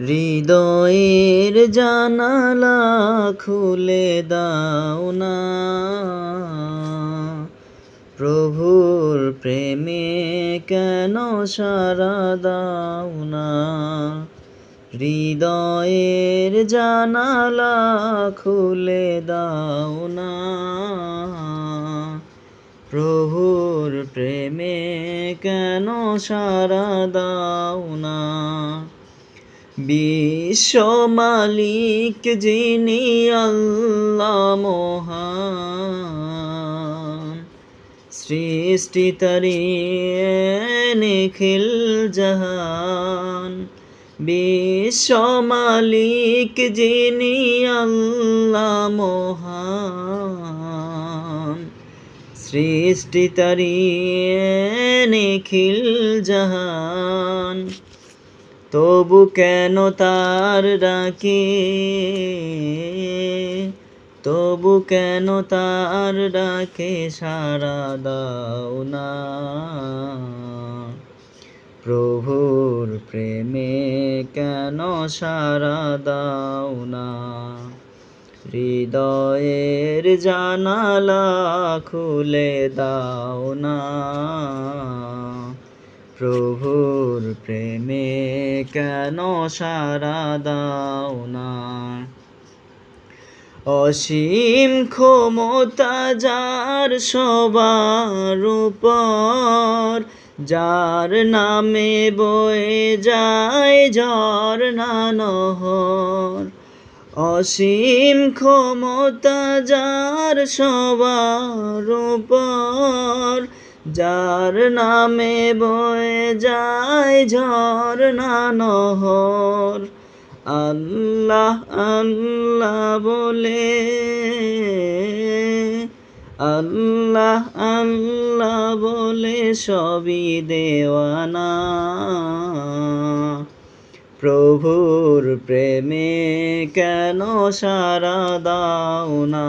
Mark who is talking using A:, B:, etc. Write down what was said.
A: হৃদয়ের জানালা খুলে দাও না। প্রভুর প্রেমে কেন সারা দাও না? হৃদয়ের জানালা খুলে দাও না। প্রভুর প্রেমে কেন সারা দাও না? বিশ্ব মালিক যিনি আল্লাহ মহান, সৃষ্টি তারি নিখিল জাহান। বিশ্ব মালিক যিনি আল্লাহ মহান, সৃষ্টি তারি নিখিল জাহান। তবু কেন তার ডাকে? তবু কেন তার ডাকে সারা দাও না? প্রভুর প্রেমে কেন সারা দাও না? হৃদয়ের জানালা খুলে দাও না? প্রভুর প্রেমে কেন সারা দাও না? অসীম ক্ষমতা যার সবার উপর, যার নামে বয়ে যায় ঝর নহর। অসীম ক্ষমতা যার সবার উপর যার নামে বয়ে যায় ঝর নহর। আল্লাহ আল্লাহ বলে, আল্লাহ আল্লাহ বলে সবই দেওয়ানা। প্রভুর প্রেমে কেন সারা দাও না